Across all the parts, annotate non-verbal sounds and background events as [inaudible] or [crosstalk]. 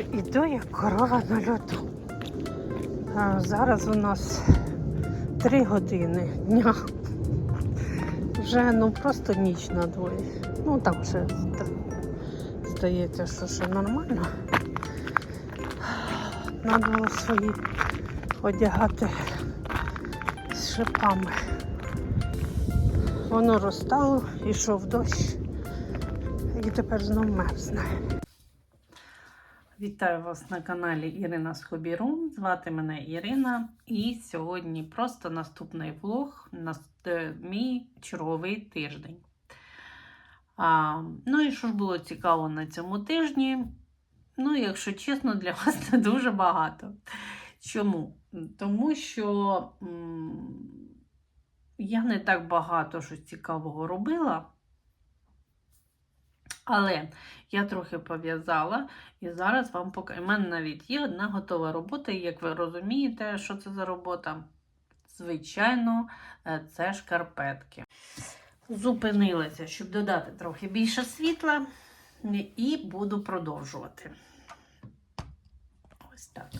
Друзі, іду як корова на льоту. А, зараз у нас 3 години дня. Вже ну просто ніч на дворі. Ну там ще зда- здається, що ще нормально. Треба було свої одягати з шипами. Воно розтало, йшов дощ і тепер знов мерзне. Вітаю вас на каналі Ірина з Хобірум. Звати мене Ірина. І сьогодні просто наступний влог на е, мій черговий тиждень. А, ну і що ж було цікаво на цьому тижні? Ну, якщо чесно, для вас не дуже багато. Чому? Тому що м, я не так багато щось цікавого робила. Але я трохи пов'язала і зараз вам покажу. У мене навіть є одна готова робота, і як ви розумієте, що це за робота? Звичайно, е, це шкарпетки. Зупинилася, щоб додати трохи більше світла, і буду продовжувати. Ось так.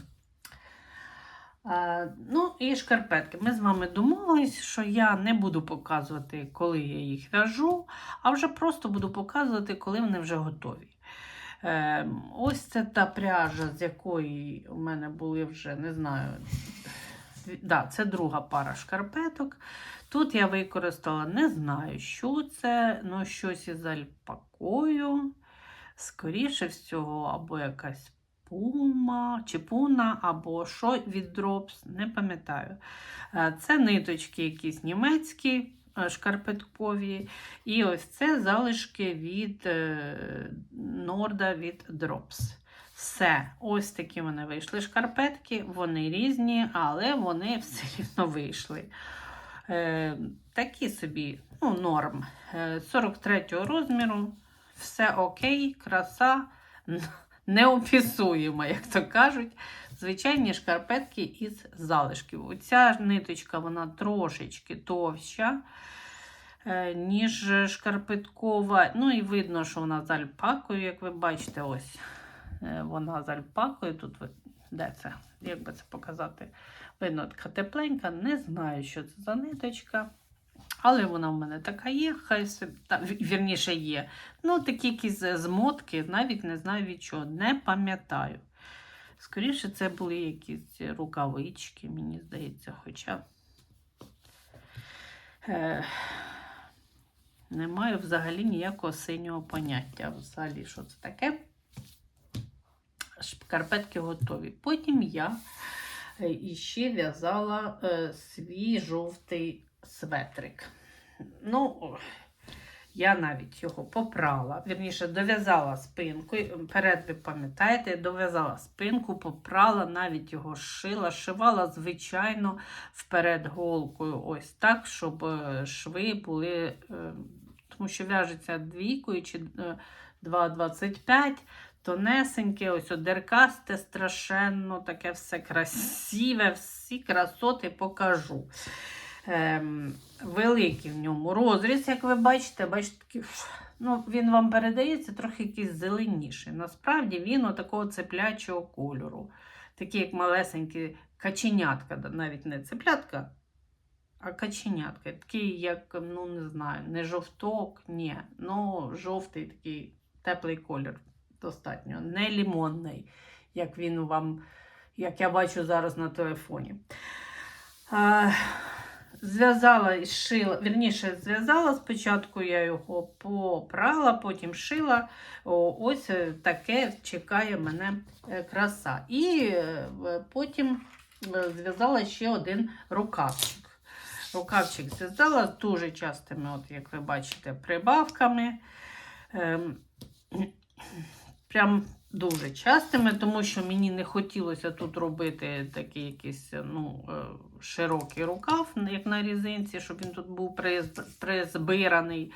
А, ну і шкарпетки. Ми з вами домовились, що я не буду показувати, коли я їх в'яжу, а вже просто буду показувати, коли вони вже готові. Е, ось це та пряжа, з якої у мене були вже, не знаю, да, це друга пара шкарпеток. Тут я використала, не знаю, що це, ну щось із альпакою. Скоріше всього, або якась пума чи пуна, або що від Drops, не пам'ятаю. Е, Це ниточки якісь німецькі, е, шкарпеткові. І ось це залишки від е, Норда від Drops. Все, ось такі вони вийшли шкарпетки, вони різні, але вони [laughs] все рівно вийшли. Е, такі собі, ну, норм. Е, 43 розміру, все окей, краса неописуємо, як то кажуть. Звичайні шкарпетки із залишків. Оця ниточка вона трошечки товща, е, ніж шкарпеткова. Ну і видно, що вона з альпакою, як ви бачите, ось е, вона з альпакою. Тут де це? Як би це показати? Видно, така тепленька, не знаю, що це за ниточка. Але вона в мене така є, хай собі, та, вірніше є. Ну, такі якісь змотки, навіть не знаю від чого, не пам'ятаю. Скоріше, це були якісь рукавички, мені здається, хоча е, не маю взагалі ніякого синього поняття. Взагалі, що це таке? Шкарпетки готові. Потім я е, іще в'язала е, свій жовтий светрик. Ну, я навіть його попрала, вірніше, дов'язала спинку. Перед, ви пам'ятаєте, дов'язала спинку, попрала, навіть його шила, шивала, звичайно, вперед голкою. Ось так, щоб е, шви були, е, тому що в'яжеться двійкою чи е, 2,25. Тонесеньке, ось одеркасте, страшенно, таке все красиве, всі красоти покажу. Ем, великий в ньому розріз, як ви бачите, бачите, такий, ну, він вам передається трохи якийсь зеленіший. Насправді він отакого цеплячого кольору. Такі, як малесенькі каченятка, навіть не цеплятка, а каченятка. Такий, як, ну не знаю, не жовток, ні. Ну, жовтий такий теплий колір достатньо. Не лімонний, як він вам, як я бачу зараз на телефоні. А, Зв'язала і шила, вірніше, зв'язала спочатку, я його попрала, потім шила. Ось е, таке чекає мене е, краса. І е, потім зв'язала ще один рукавчик. Рукавчик зв'язала з дуже частими, от, як ви бачите, прибавками. Ем, [clears throat] прям дуже частими, тому що мені не хотілося тут робити такий якийсь ну, е, широкий рукав, як на різинці, щоб він тут був призбираний.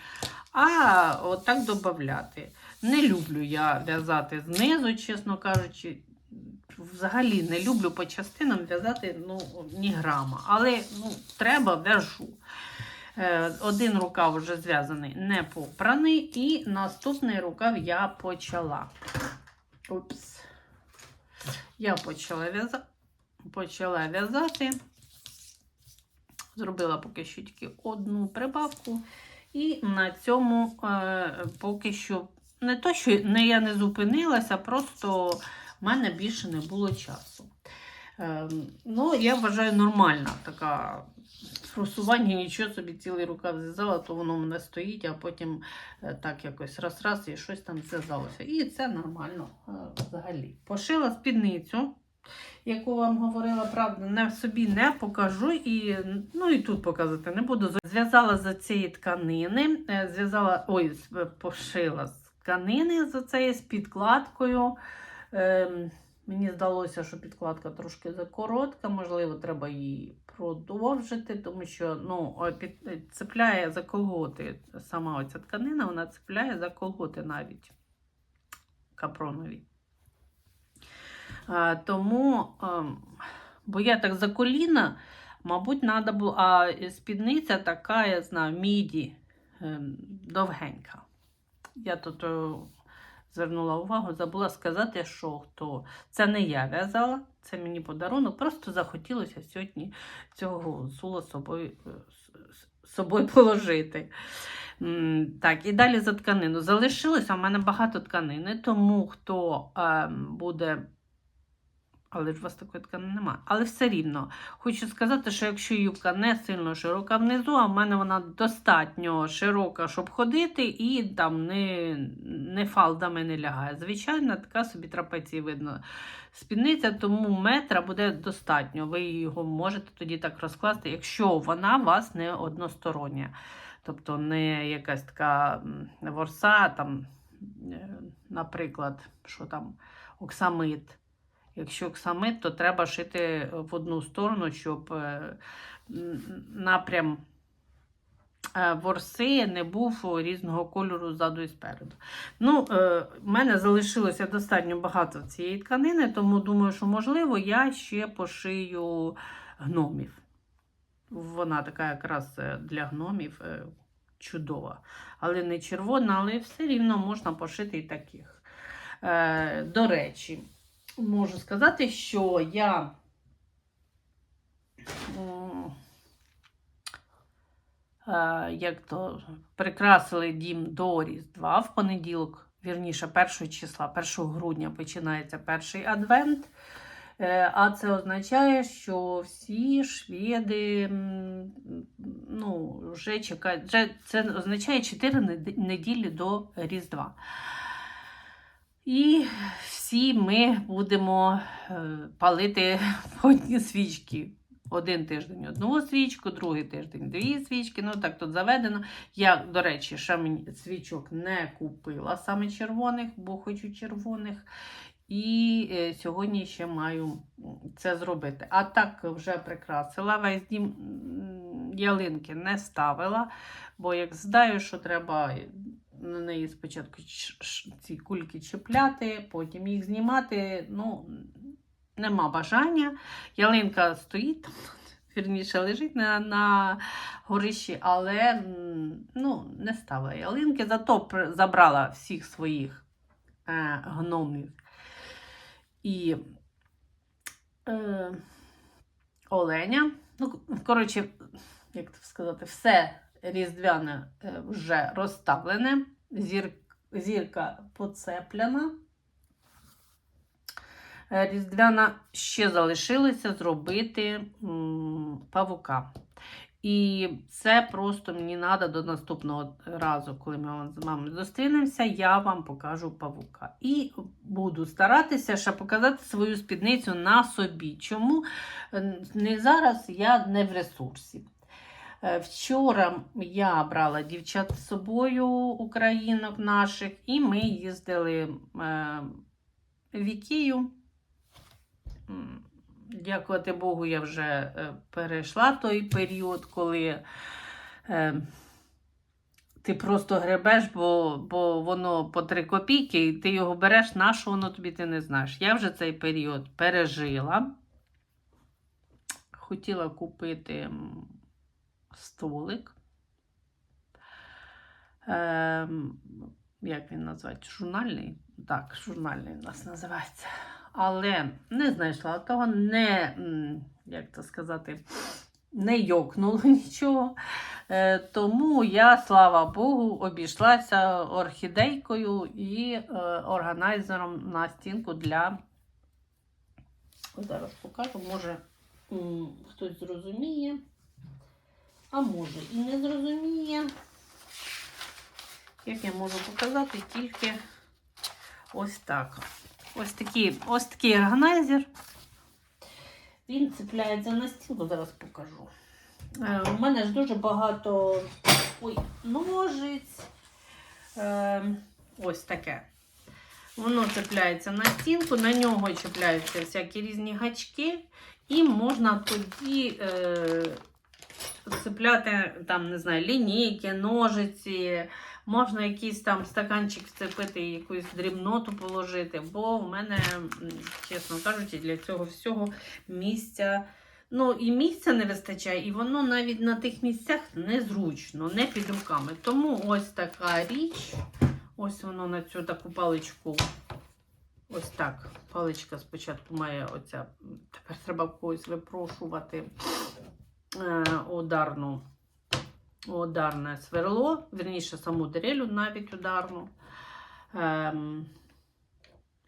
А отак додати. Не люблю я в'язати знизу, чесно кажучи. Взагалі не люблю по частинам в'язати ну, ні грама. Але ну, треба в'яжу. Е, Один рукав вже зв'язаний, не попраний, і наступний рукав я почала. Упс. я почала в'язати. Почала в'язати. Зробила поки що тільки одну прибавку. І на цьому е, поки що не то, що не, я не зупинилася, просто в мене більше не було часу. Е, ну, я вважаю, нормальна така просування, нічого собі цілий рукав зв'язала, то воно в мене стоїть, а потім е, так якось раз-раз і щось там зв'язалося. І це нормально е, взагалі. Пошила спідницю яку вам говорила, правда, не собі не покажу і ну і тут показати не буду. Зв'язала за цієї тканини, е, зв'язала, ой, пошила з тканини за цією з підкладкою. Ем, мені здалося, що підкладка трошки закоротка, можливо, треба її продовжити, тому що ну, під, цепляє за колготи. Сама оця тканина, вона цепляє за колготи навіть капронові. А, тому, ем, бо я так за коліна, мабуть, треба було. А спідниця така, я знаю, міді ем, довгенька. Я тут звернула увагу, забула сказати, що хто. Це не я в'язала, це мені подарунок. Просто захотілося сьогодні цього сула собою, е, собою положити. Так, і далі за тканину. Залишилося у мене багато тканини, тому хто е, буде. Але ж у вас такої тканини немає. Але все рівно. Хочу сказати, що якщо юбка не сильно широка внизу, а в мене вона достатньо широка, щоб ходити, і там не, не фалдами не лягає. Звичайно, така собі трапеції видно. Спідниця, тому метра буде достатньо. Ви його можете тоді так розкласти, якщо вона у вас не одностороння. Тобто не якась така ворса, там, е, наприклад, що там, оксамит. Якщо оксамит, то треба шити в одну сторону, щоб е, напрям е, ворси не був різного кольору ззаду і спереду. Ну, е, в мене залишилося достатньо багато цієї тканини, тому думаю, що можливо я ще пошию гномів. Вона така якраз е, для гномів е, чудова. Але не червона, але все рівно можна пошити і таких. Е, До речі, можу сказати, що я е, як то прикрасили дім до Різдва в понеділок, вірніше, 1 числа, 1 грудня починається перший адвент. Е, А це означає, що всі шведи ну, вже чекають. Це означає 4 неділі до Різдва. І всі ми будемо е, палити [laughs] одні свічки. Один тиждень одну свічку, другий тиждень дві свічки. Ну так тут заведено. Я, до речі, ще мені свічок не купила саме червоних, бо хочу червоних. І е, сьогодні ще маю це зробити. А так вже прикрасила. Весь дім ялинки не ставила, бо як знаю, що треба на неї спочатку ці кульки чіпляти, потім їх знімати. Ну, нема бажання. Ялинка стоїть, [laughs] вірніше лежить на, на горищі, але ну, не ставила ялинки, зато забрала всіх своїх е, гномів і е, оленя. Ну, коротше, як сказати, все різдвяне е, вже розставлене, зір, зірка поцепляна. Е, Різдвяна ще залишилося зробити павука. І це просто мені треба до наступного разу, коли ми з вами зустрінемося, я вам покажу павука. І буду старатися ще показати свою спідницю на собі. Чому не зараз я не в ресурсі. Е, Вчора я брала дівчат з собою, українок наших, і ми їздили е, в Ікею. М, Дякувати Богу, я вже е, перейшла той період, коли ти просто гребеш, бо, бо воно по 3 копійки, і ти його береш, на що воно тобі ти не знаєш. Я вже цей період пережила. Хотіла купити столик. Ем, як він називається? Журнальний? Так, журнальний у нас називається. але не знайшла того, не, як це сказати, не йокнуло [laughs] нічого. Е, Тому я, слава Богу, обійшлася орхідейкою і е, органайзером на стінку для. Зараз покажу, може хтось зрозуміє, а може і не зрозуміє. Як я можу показати тільки ось так. Ось такий, ось такий органайзер. Він цепляється на стінку, зараз покажу. Е, у мене ж дуже багато ой, ножиць. Е, ось таке. Воно цепляється на стінку, на нього чіпляються всякі різні гачки, і можна тоді е, цепляти там, не знаю, лінійки, ножиці, можна якийсь там стаканчик вцепити, якусь дрібноту положити, бо в мене, чесно кажучи, для цього всього місця. Ну, і місця не вистачає, і воно навіть на тих місцях незручно, не під руками. Тому ось така річ. Ось воно на цю таку паличку. Ось так. Паличка спочатку має оця. Тепер треба когось випрошувати ударну, ударне сверло, вірніше саму дрелю навіть ударну. Ем,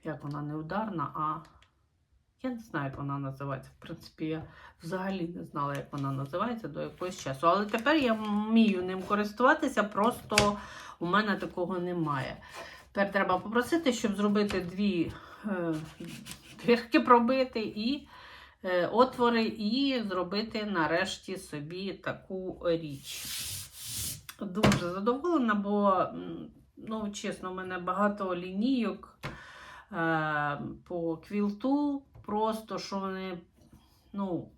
як вона не ударна, а я не знаю, як вона називається. В принципі, я взагалі не знала, як вона називається до якогось часу. Але тепер я вмію ним користуватися, просто у мене такого немає. Тепер треба попросити, щоб зробити дві е, дірки пробити і е, отвори, і зробити нарешті собі таку річ. Дуже задоволена, бо, ну, чесно, у мене багато лінійок е, по квілту, просто що вони, ну,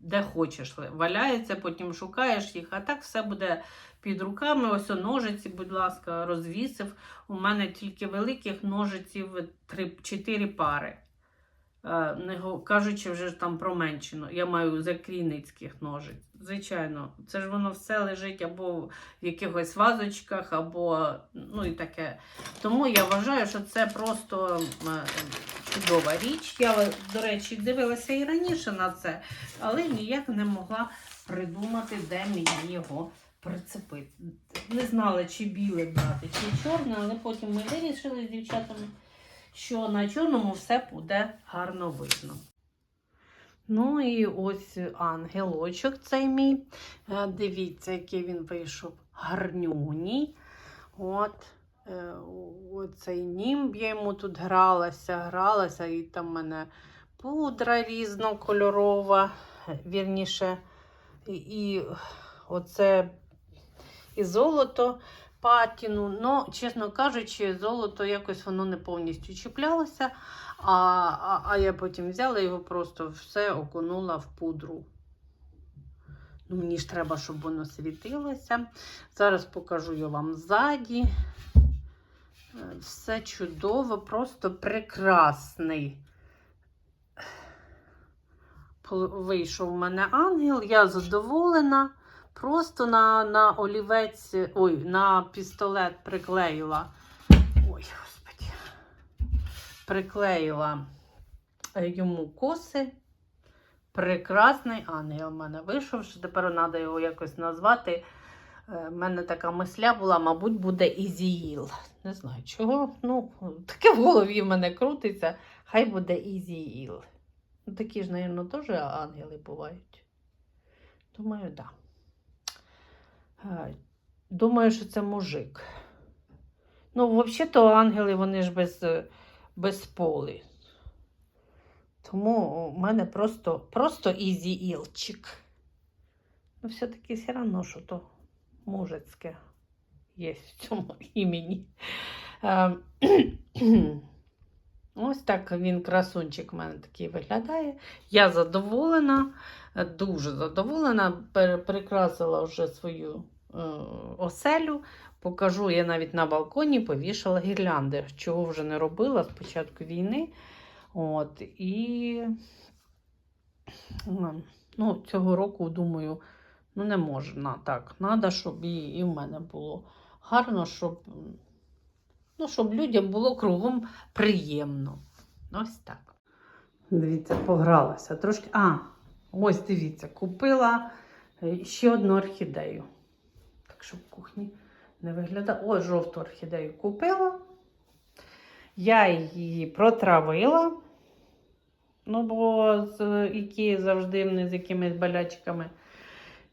де хочеш, валяються, потім шукаєш їх, а так все буде під руками. Ось о, ножиці, будь ласка, розвісив. У мене тільки великих ножиців 3-4 пари. Е, Не кажучи вже там про меншину. Я маю закрійницьких ножиць. Звичайно, це ж воно все лежить або в якихось вазочках, або ну і таке. Тому я вважаю, що це просто е, чудова річ. Я, до речі, дивилася і раніше на це, але ніяк не могла придумати, де мені його прицепити. Не знала, чи біле брати, чи чорне, але потім ми вирішили з дівчатами, що на чорному все буде гарно видно. Ну і ось ангелочок цей мій. Е, Дивіться, який він вийшов гарнюній. От. е, Оцей німб я йому тут гралася, гралася, і там в мене пудра різнокольорова, вірніше, і, і оце і золото патіну. Ну, чесно кажучи, золото якось воно не повністю чіплялося, а, а, а я потім взяла його просто все окунула в пудру. Ну, мені ж треба, щоб воно світилося. Зараз покажу я вам ззаді. Е, Все чудово, просто прекрасний. Вийшов у мене ангел, я задоволена. Просто на, на олівець, ой, на пістолет приклеїла. Ой, господи. Приклеїла е, йому коси. Прекрасний ангел в мене вийшов. що Тепер треба його якось назвати. У мене така мисля була, мабуть, буде Ізіїл. Не знаю чого. Ну, таке в голові в мене крутиться. Хай буде Ізіїл. Ну, такі ж, мабуть, теж ангели бувають. Думаю, так. Да. Думаю, що це мужик. Ну, взагалі-то ангели вони ж без, без поли. Тому у мене просто, просто ізі ілчик. Ну, все-таки все одно, що то мужицьке є в цьому [laughs] імені. [clears throat] Ось так він красунчик у мене такий виглядає. Я задоволена, дуже задоволена. Прикрасила вже свою оселю. Покажу, я навіть на балконі повішала гірлянди, чого вже не робила з початку війни. От, і ну, цього року, думаю, ну не можна так. Треба, щоб і, і в мене було гарно, щоб, ну, щоб людям було кругом приємно. Ось так. Дивіться, погралася. Трошки. А, ось дивіться, купила е, ще одну орхідею. Щоб кухні не виглядає. Ось жовту орхідею купила. Я її протравила. Ну, бо з Ікеї завжди вони з якимись болячками.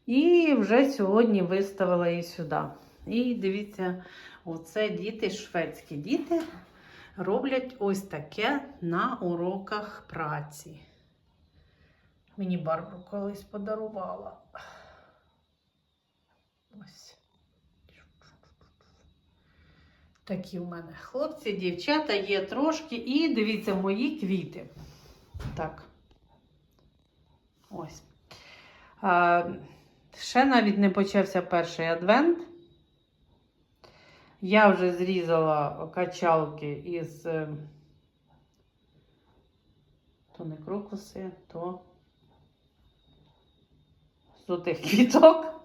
І вже сьогодні виставила її сюди. І дивіться, оце діти, шведські діти, роблять ось таке на уроках праці. Мені Барбару колись подарувала. Ось. Такі в мене хлопці, дівчата є трошки. І дивіться, мої квіти. Так. Ось. Ще навіть не почався перший адвент. Я вже зрізала качалки із е, то не крокуси, то з отих квіток.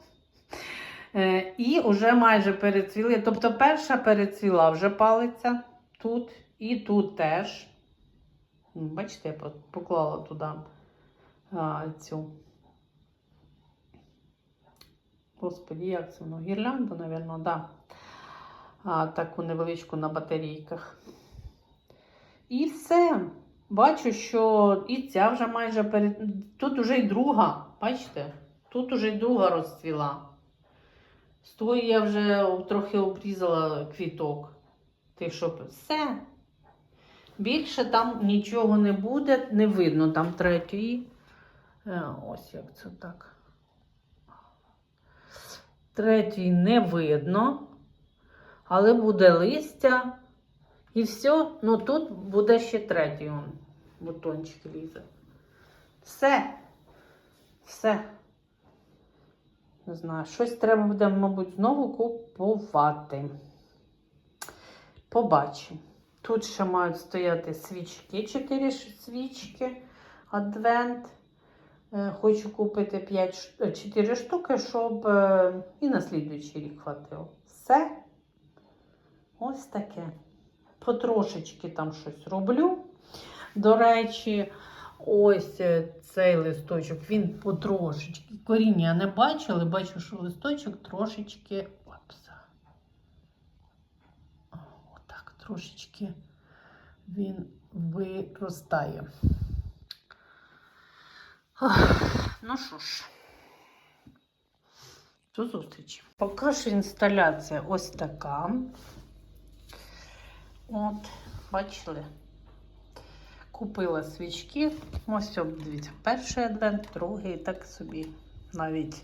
Е, І вже майже перецвіли. Тобто перша перецвіла вже палиця тут і тут теж. Бачите, я поклала туди цю. Господі, як це воно? Гірлянду, мабуть, да. Таку невеличку на батарейках. І все. Бачу, що і ця вже майже перед. Тут вже й друга, бачите? Тут уже й друга розцвіла. З тої я вже трохи обрізала квіток. Ти що, все. Більше там нічого не буде, не видно там третьої. Е, Ось як це так. Третьої не видно, але буде листя. І все. Ну тут буде ще третій он, бутончик лізе. Все. Все. Не знаю, щось треба буде, мабуть, знову купувати. Побачимо. Тут ще мають стояти свічки, 4 свічки, адвент. Е, Хочу купити 5, 4 штуки, щоб е, і на слідуючий рік хватило. Все. Ось таке. Потрошечки там щось роблю. До речі, ось е, цей листочок, він потрошечки. Коріння не бачу, але бачу, що листочок трошечки. Опса. Отак, трошечки він виростає. Ну що ж, до зустрічі. Поки що інсталяція ось така. От, бачили? Купила свічки. Ось, дивіться, перший адвент, другий, так собі навіть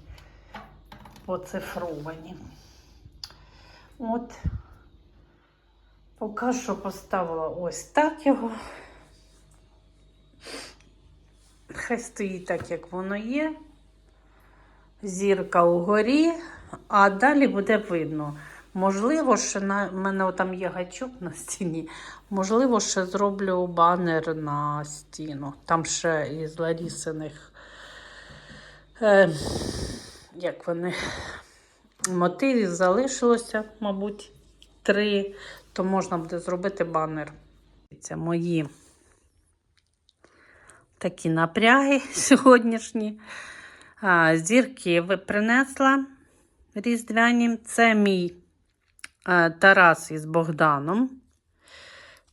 поцифровані. От, поки що поставила ось так його. Хай стоїть так, як воно є. Зірка угорі, а далі буде видно. Можливо, ще на в мене там є гачок на стіні. Можливо, ще зроблю банер на стіну. Там ще із Ларісиних, е, як вони, мотивів залишилося, мабуть, три, то можна буде зробити банер. Це мої такі напряги [laughs] сьогоднішні. А, зірки принесла різдвяні. Це мій Тарас із Богданом.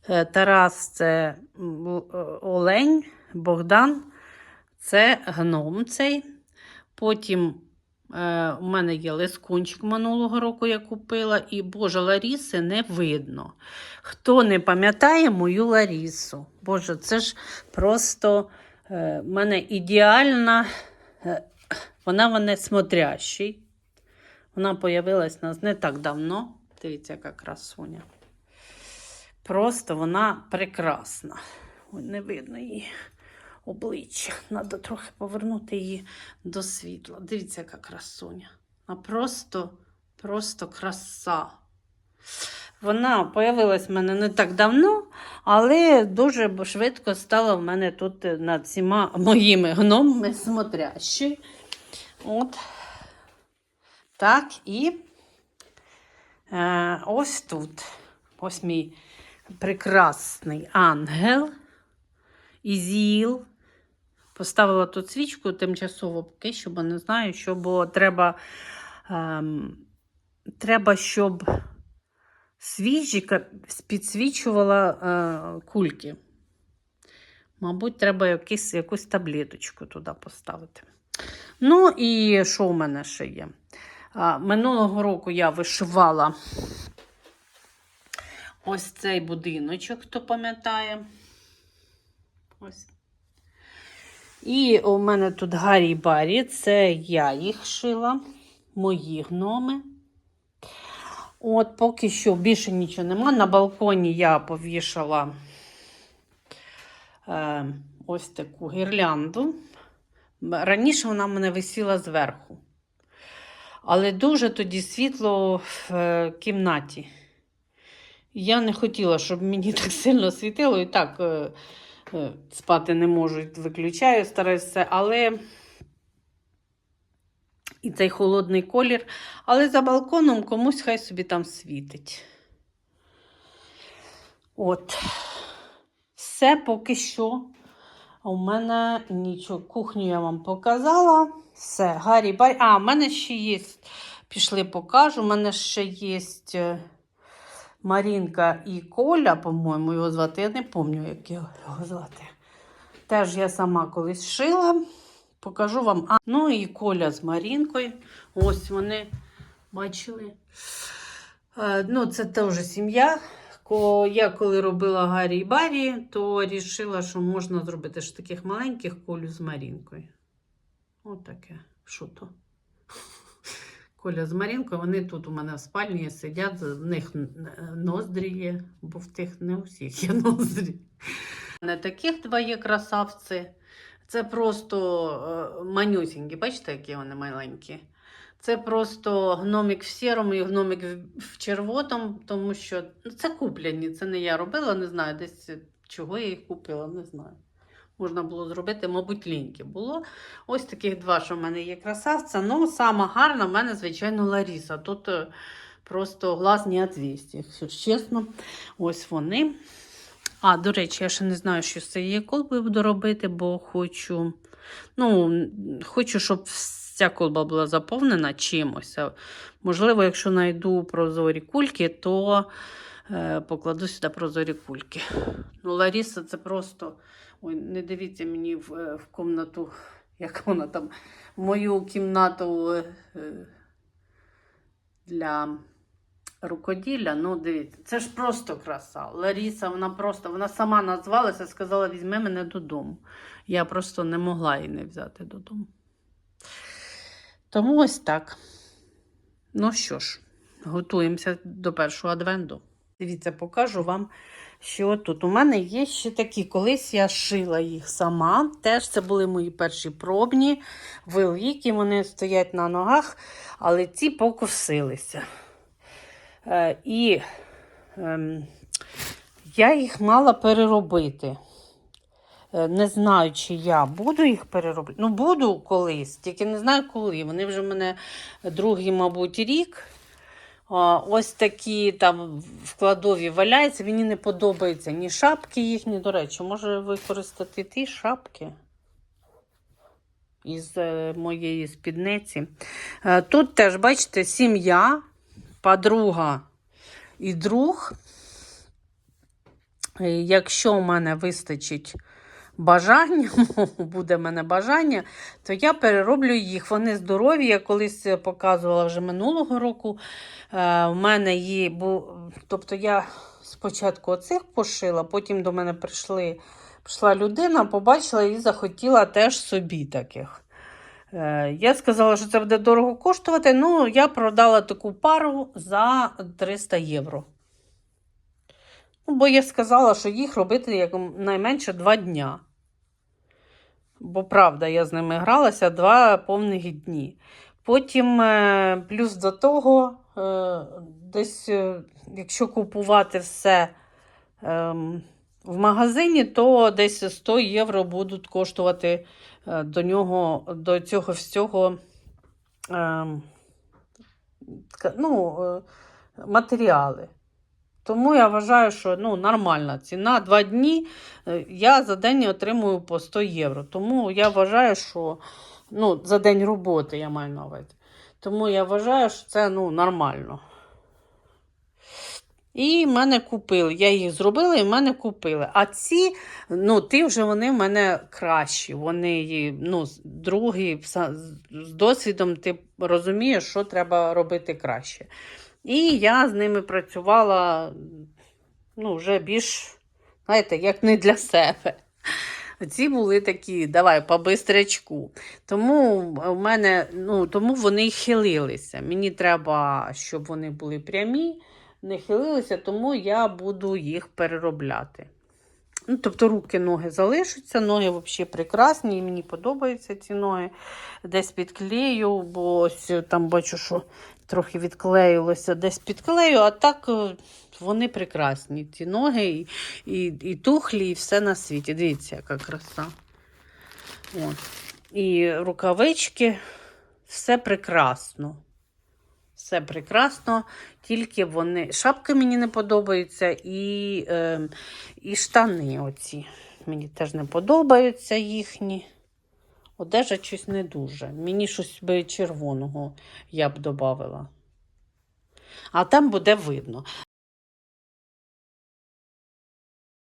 Е, Тарас це е, Олень, Богдан це гном цей. Потім е, у мене є лискунчик минулого року я купила, і Боже, Ларіси не видно. Хто не пам'ятає мою Ларісу? Боже, це ж просто е, в мене ідеальна, е, вона мене смотрящий. Вона появилась у нас не так давно. Дивіться, яка красуня. Просто вона прекрасна. Ой, не видно її обличчя. Треба трохи повернути її до світла. Дивіться, яка красуня. Вона просто, просто краса. Вона появилась в мене не так давно, але дуже швидко стала в мене тут над всіма моїми гномами смотрящою. От. Так, і ось тут. Ось мій прекрасний ангел. ізіл. Поставила тут свічку тимчасово поки що, бо не знаю, що, бо треба, ем, треба щоб свічка підсвічувала е, кульки. Мабуть, треба якийсь, якусь таблеточку туди поставити. Ну, і що в мене ще є? Минулого року я вишивала ось цей будиночок, хто пам'ятає. І у мене тут Гаррі Барі, це я їх шила, мої гноми. От, поки що більше нічого нема. На балконі я повішала е, ось таку гірлянду. Раніше вона в мене висіла зверху. Але дуже тоді світло в е, кімнаті. Я не хотіла, щоб мені [laughs] так сильно світило. І так е, е, спати не можу, виключаю, стараюся, але і цей холодний колір. Але за балконом комусь хай собі там світить. От. Все поки що. У мене нічого. Кухню я вам показала. Все, Гаррі Барі. А, у мене ще є. Пішли покажу. У мене ще є е, Марінка і Коля, по-моєму, його звати. Я не пам'ятаю, як його звати. Теж я сама колись шила. Покажу вам. А, ну і Коля з Марінкою. Ось вони бачили. Е, ну, це теж сім'я. Я коли робила Гаррі і Барі, то вирішила, що можна зробити ж таких маленьких колю з Марінкою. Отаке. Що то? Коля з Марінкою, вони тут у мене в спальні сидять, в них ноздрі є, бо в тих не у всіх є ноздрі. Не таких два є красавці. Це просто е, манюсінькі, бачите, які вони маленькі. Це просто гномик в сірому і гномик в- в червотому, тому що ну, це куплені. Це не я робила, не знаю, десь чого я їх купила, не знаю. Можна було зробити, мабуть, ліньки було. Ось таких два, що в мене є красавця. Ну, сама гарна в мене, звичайно, Ларіса. Тут е, просто глаз не відвісті, якщо чесно. Ось вони. А, до речі, я ще не знаю, що з цієї колби буду робити, бо хочу. Ну, хочу, щоб вся колба була заповнена чимось. Можливо, якщо знайду прозорі кульки, то е, покладу сюди прозорі кульки. Ну, Ларіса це просто. Ой, не дивіться мені в, е, в комнату, [laughs] як вона там, в мою кімнату е, е, для рукоділля. Ну, дивіться, це ж просто краса. Ларіса, вона просто, вона сама назвалася, сказала, візьми мене додому. Я просто не могла її не взяти додому. Тому ось так. Ну що ж, готуємося до першого адвенту. Дивіться, покажу вам, що тут. У мене є ще такі. Колись я шила їх сама. Теж це були мої перші пробні, великі, вони стоять на ногах, але ці покосилися. Е, і ем, я їх мала переробити. Е, Не знаю, чи я буду їх переробляти. Ну, буду колись, тільки не знаю коли. Вони вже в мене другий, мабуть, рік. Ось такі там в кладові валяються. Мені не подобаються ні шапки їхні. До речі, може використати ті шапки із е, моєї спідниці. Е, Тут теж, бачите, сім'я, подруга і друг. Е, Якщо в мене вистачить бажання, [laughs] буде в мене бажання, то я перероблю їх. Вони здорові. Я колись показувала вже минулого року. Е, У мене є, бу... тобто я спочатку оцих пошила, потім до мене прийшли, прийшла людина, побачила і захотіла теж собі таких. Е, Я сказала, що це буде дорого коштувати. Ну, я продала таку пару за 300 євро. Ну, бо я сказала, що їх робити як найменше два дня. Бо правда, я з ними гралася два повних дні. Потім, е, плюс до того, е, десь, е, якщо купувати все ем, в магазині, то десь 100 євро будуть коштувати до нього, до цього всього ем, ну, матеріали. Тому я вважаю, що ну, нормальна ціна. Два дні е, я за день отримую по 100 євро. Тому я вважаю, що ну, за день роботи я маю на увазі. Тому я вважаю, що це ну, нормально. І мене купили. Я їх зробила і мене купили. А ці, ну, ті вже вони в мене кращі. Вони ну, другі з досвідом ти розумієш, що треба робити краще. І я з ними працювала ну, вже більш, знаєте, як не для себе. Ці були такі, давай, по бистрячку. Тому в мене, ну, тому вони хилилися. Мені треба, щоб вони були прямі, не хилилися, тому я буду їх переробляти. Ну, тобто руки, ноги залишаться, ноги взагалі прекрасні, і мені подобаються ці ноги. Десь підклею, бо ось там бачу, що трохи відклеїлося, десь підклею, а так е, вони прекрасні. Ці ноги і, і, і тухлі, і все на світі. Дивіться, яка краса. От. І рукавички, все прекрасно. Все прекрасно, тільки вони. Шапки мені не подобаються, і, е, і штани оці. Мені теж не подобаються їхні. Одежа щось не дуже. Мені щось би червоного я б додавала. А там буде видно.